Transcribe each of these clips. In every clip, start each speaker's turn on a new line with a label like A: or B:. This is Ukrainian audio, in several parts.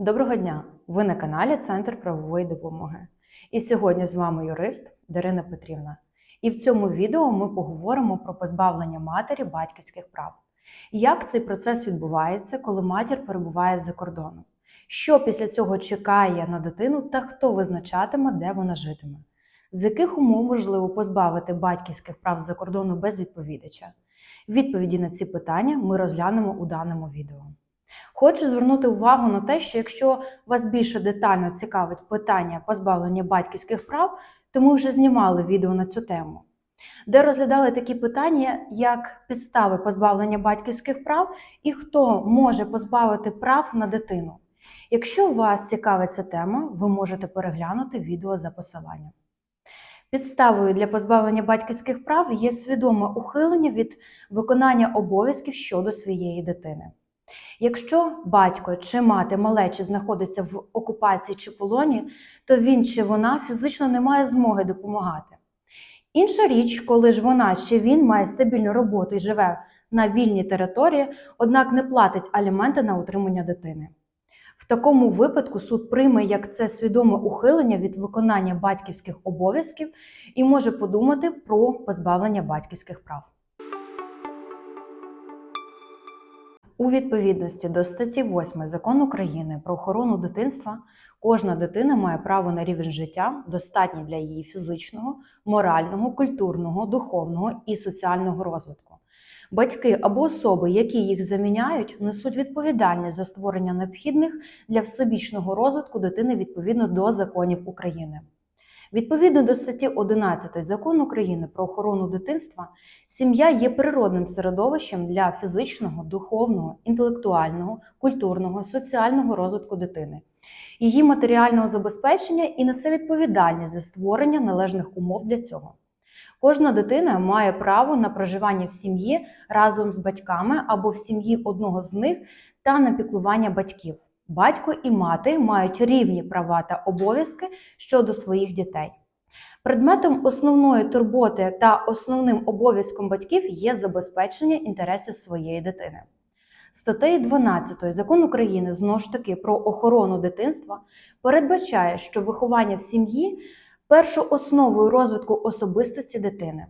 A: Доброго дня! Ви на каналі Центр правової допомоги. І сьогодні з вами юрист Дарина Петрівна. І в цьому відео ми поговоримо про позбавлення матері батьківських прав. Як цей процес відбувається, коли матір перебуває за кордоном? Що після цього чекає на дитину та хто визначатиме, де вона житиме? З яких умов можливо позбавити батьківських прав за кордону без відповідача? Відповіді на ці питання ми розглянемо у даному відео. Хочу звернути увагу на те, що якщо вас більше детально цікавить питання позбавлення батьківських прав, то ми вже знімали відео на цю тему, де розглядали такі питання, як підстави позбавлення батьківських прав і хто може позбавити прав на дитину. Якщо вас цікавить ця тема, ви можете переглянути відео за посиланням. Підставою для позбавлення батьківських прав є свідоме ухилення від виконання обов'язків щодо своєї дитини. Якщо батько чи мати малечі знаходиться в окупації чи полоні, то він чи вона фізично не має змоги допомагати. Інша річ, коли ж вона чи він має стабільну роботу і живе на вільній території, однак не платить аліменти на утримання дитини. В такому випадку суд прийме як це свідоме ухилення від виконання батьківських обов'язків і може подумати про позбавлення батьківських прав. У відповідності до статті 8 Закону України про охорону дитинства, кожна дитина має право на рівень життя, достатній для її фізичного, морального, культурного, духовного і соціального розвитку. Батьки або особи, які їх заміняють, несуть відповідальність за створення необхідних для всебічного розвитку дитини відповідно до законів України. Відповідно до статті 11 Закону України про охорону дитинства, сім'я є природним середовищем для фізичного, духовного, інтелектуального, культурного, соціального розвитку дитини, її матеріального забезпечення і несе відповідальність за створення належних умов для цього. Кожна дитина має право на проживання в сім'ї разом з батьками або в сім'ї одного з них та на піклування батьків. Батько і мати мають рівні права та обов'язки щодо своїх дітей. Предметом основної турботи та основним обов'язком батьків є забезпечення інтересів своєї дитини. Статтею 12 Закон України знову ж таки про охорону дитинства передбачає, що виховання в сім'ї першоосновою розвитку особистості дитини.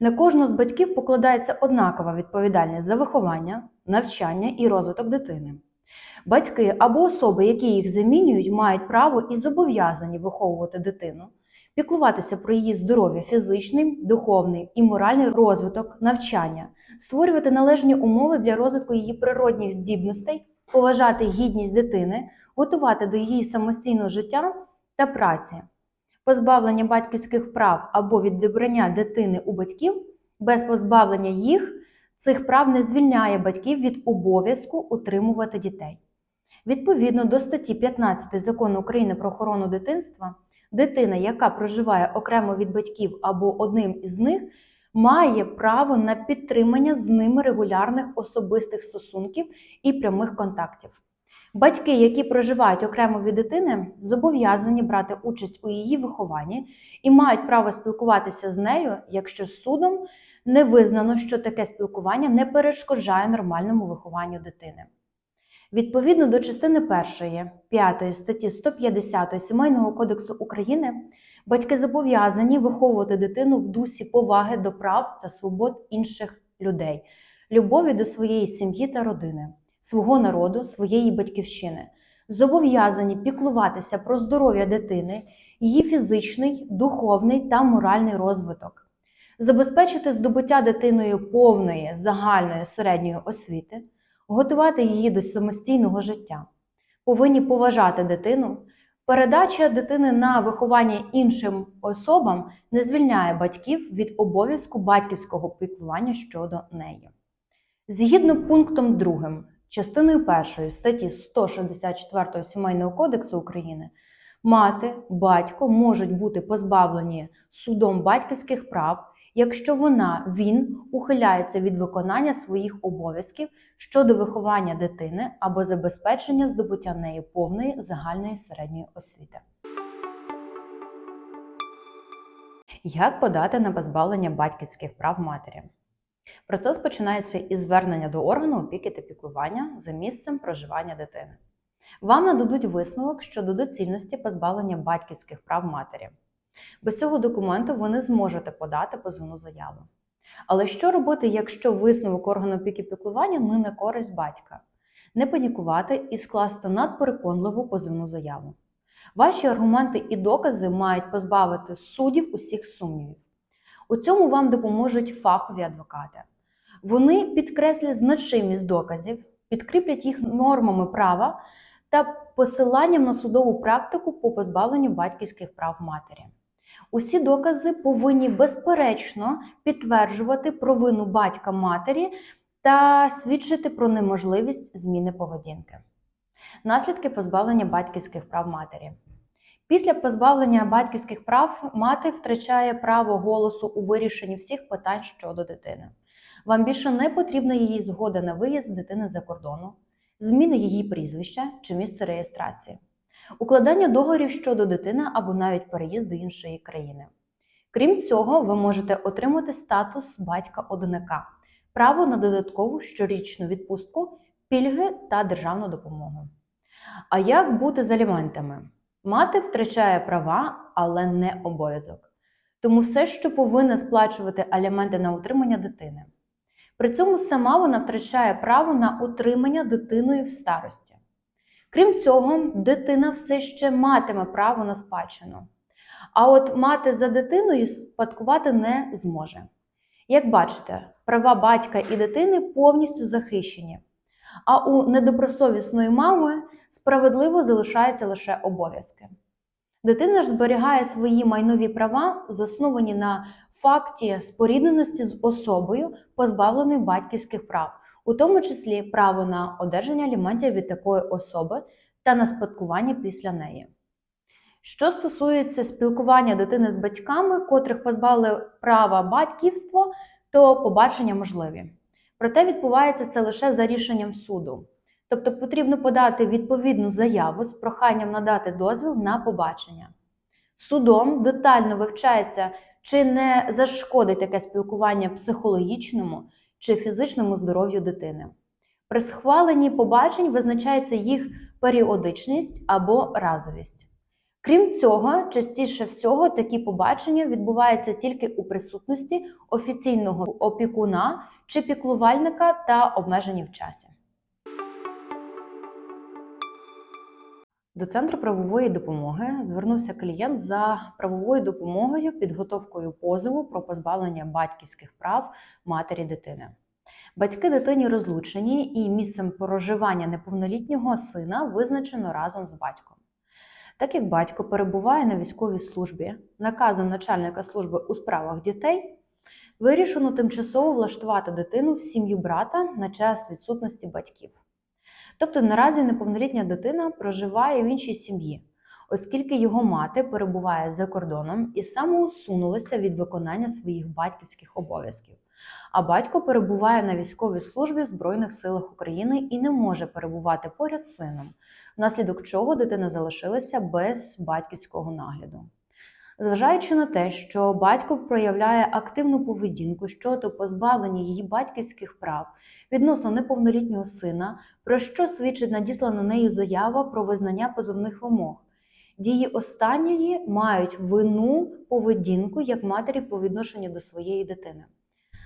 A: На кожного з батьків покладається однакова відповідальність за виховання, навчання і розвиток дитини. Батьки або особи, які їх замінюють, мають право і зобов'язані виховувати дитину, піклуватися про її здоров'я, фізичний, духовний і моральний розвиток, навчання, створювати належні умови для розвитку її природних здібностей, поважати гідність дитини, готувати до її самостійного життя та праці, позбавлення батьківських прав або відібрання дитини у батьків без позбавлення їх. Цих прав не звільняє батьків від обов'язку утримувати дітей. Відповідно до статті 15 Закону України про охорону дитинства, дитина, яка проживає окремо від батьків або одним із них, має право на підтримання з ними регулярних особистих стосунків і прямих контактів. Батьки, які проживають окремо від дитини, зобов'язані брати участь у її вихованні і мають право спілкуватися з нею, якщо судом не визнано, що таке спілкування не перешкоджає нормальному вихованню дитини. Відповідно до частини 1 5 статті 150 Сімейного кодексу України, батьки зобов'язані виховувати дитину в дусі поваги до прав та свобод інших людей, любові до своєї сім'ї та родини, свого народу, своєї батьківщини, зобов'язані піклуватися про здоров'я дитини, її фізичний, духовний та моральний розвиток забезпечити здобуття дитиною повної загальної середньої освіти, готувати її до самостійного життя, повинні поважати дитину. Передача дитини на виховання іншим особам не звільняє батьків від обов'язку батьківського піклування щодо неї. Згідно пунктом 2 частиною 1 статті 164 Сімейного кодексу України, мати, батько можуть бути позбавлені судом батьківських прав якщо вона він ухиляється від виконання своїх обов'язків щодо виховання дитини або забезпечення здобуття неї повної загальної середньої освіти. Як подати на позбавлення батьківських прав матері? Процес починається із звернення до органу опіки та піклування за місцем проживання дитини. Вам нададуть висновок щодо доцільності позбавлення батьківських прав матері. Без цього документу ви не зможете подати позовну заяву. Але що робити, якщо висновок органу опіки піклування не на користь батька? Не панікувати і скласти надпереконливу позовну заяву. Ваші аргументи і докази мають позбавити суддів усіх сумнівів. У цьому вам допоможуть фахові адвокати. Вони підкреслять значимість доказів, підкріплять їх нормами права та посиланням на судову практику по позбавленню батьківських прав матері. Усі докази повинні безперечно підтверджувати провину батька матері та свідчити про неможливість зміни поведінки. Наслідки позбавлення батьківських прав матері. Після позбавлення батьківських прав мати втрачає право голосу у вирішенні всіх питань щодо дитини. Вам більше не потрібна її згода на виїзд дитини за кордону, зміни її прізвища чи місце реєстрації, укладання договорів щодо дитини або навіть переїзд до іншої країни. Крім цього, ви можете отримати статус батька-одиника, право на додаткову щорічну відпустку, пільги та державну допомогу. А як бути з аліментами? Мати втрачає права, але не обов'язок. Тому все, що повинна сплачувати аліменти на утримання дитини. При цьому сама вона втрачає право на утримання дитиною в старості. Крім цього, дитина все ще матиме право на спадщину. А от мати за дитиною спадкувати не зможе. Як бачите, права батька і дитини повністю захищені, а у недобросовісної мами справедливо залишаються лише обов'язки. Дитина ж зберігає свої майнові права, засновані на факті спорідненості з особою, позбавленою батьківських прав, у тому числі право на одержання аліментів від такої особи та на спадкування після неї. Що стосується спілкування дитини з батьками, котрих позбавили права батьківство, то побачення можливі. Проте відбувається це лише за рішенням суду. Тобто потрібно подати відповідну заяву з проханням надати дозвіл на побачення. Судом детально вивчається, чи не зашкодить таке спілкування психологічному чи фізичному здоров'ю дитини. При схваленні побачень визначається їх періодичність або разовість. Крім цього, частіше всього такі побачення відбуваються тільки у присутності офіційного опікуна чи піклувальника та обмежені в часі. До центру правової допомоги звернувся клієнт за правовою допомогою, підготовкою позову про позбавлення батьківських прав матері дитини. Батьки дитині розлучені, і місцем проживання неповнолітнього сина визначено разом з батьком. Так як батько перебуває на військовій службі, наказом начальника служби у справах дітей, вирішено тимчасово влаштувати дитину в сім'ю брата на час відсутності батьків. Тобто наразі неповнолітня дитина проживає в іншій сім'ї, оскільки його мати перебуває за кордоном і самоусунулася від виконання своїх батьківських обов'язків. А батько перебуває на військовій службі в Збройних силах України і не може перебувати поряд з сином, внаслідок чого дитина залишилася без батьківського нагляду. Зважаючи на те, що батько проявляє активну поведінку щодо позбавлення її батьківських прав відносно неповнолітнього сина, про що свідчить надіслана нею заява про визнання позовних вимог. Дії останньої мають вину поведінку як матері по відношенню до своєї дитини.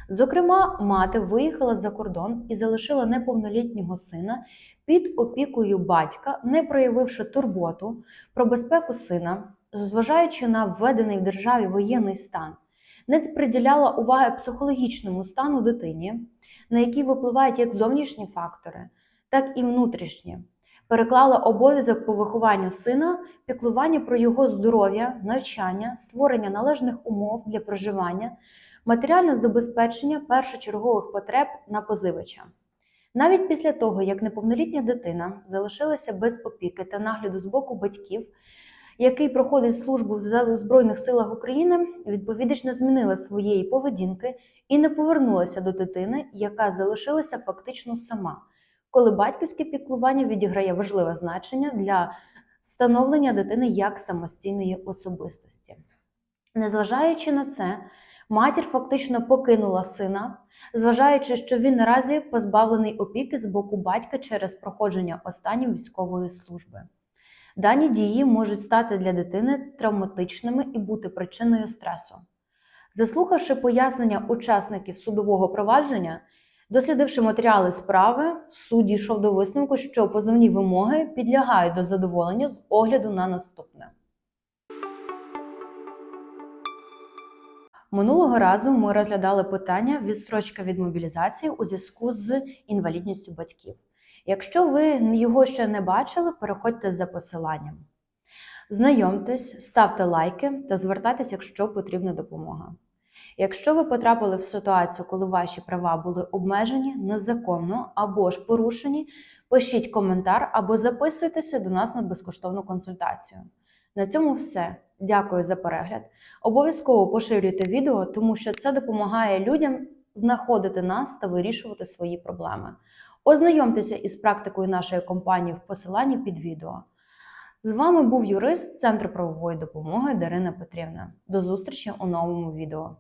A: Зокрема, мати виїхала за кордон і залишила неповнолітнього сина під опікою батька, не проявивши турботу про безпеку сина, зважаючи на введений в державі воєнний стан, не приділяла уваги психологічному стану дитині, на який випливають як зовнішні фактори, так і внутрішні. Переклала обов'язок по вихованню сина, піклування про його здоров'я, навчання, створення належних умов для проживання, матеріальне забезпечення першочергових потреб на позивача. Навіть після того, як неповнолітня дитина залишилася без опіки та нагляду з боку батьків, який проходить службу в Збройних силах України, відповідач не змінила своєї поведінки і не повернулася до дитини, яка залишилася фактично сама, коли батьківське піклування відіграє важливе значення для становлення дитини як самостійної особистості. Незважаючи на це, Матір фактично покинула сина, зважаючи, що він наразі позбавлений опіки з боку батька через проходження останньої військової служби. Дані дії можуть стати для дитини травматичними і бути причиною стресу. Заслухавши пояснення учасників судового провадження, дослідивши матеріали справи, суд дійшов до висновку, що позовні вимоги підлягають до задоволення з огляду на наступне. Минулого разу ми розглядали питання відстрочка від мобілізації у зв'язку з інвалідністю батьків. Якщо ви його ще не бачили, переходьте за посиланням. Знайомтесь, ставте лайки та звертайтеся, якщо потрібна допомога. Якщо ви потрапили в ситуацію, коли ваші права були обмежені незаконно або ж порушені, пишіть коментар або записуйтеся до нас на безкоштовну консультацію. На цьому все. Дякую за перегляд. Обов'язково поширюйте відео, тому що це допомагає людям знаходити нас та вирішувати свої проблеми. Ознайомтеся із практикою нашої компанії в посиланні під відео. З вами був юрист Центру правової допомоги Дарина Петрівна. До зустрічі у новому відео.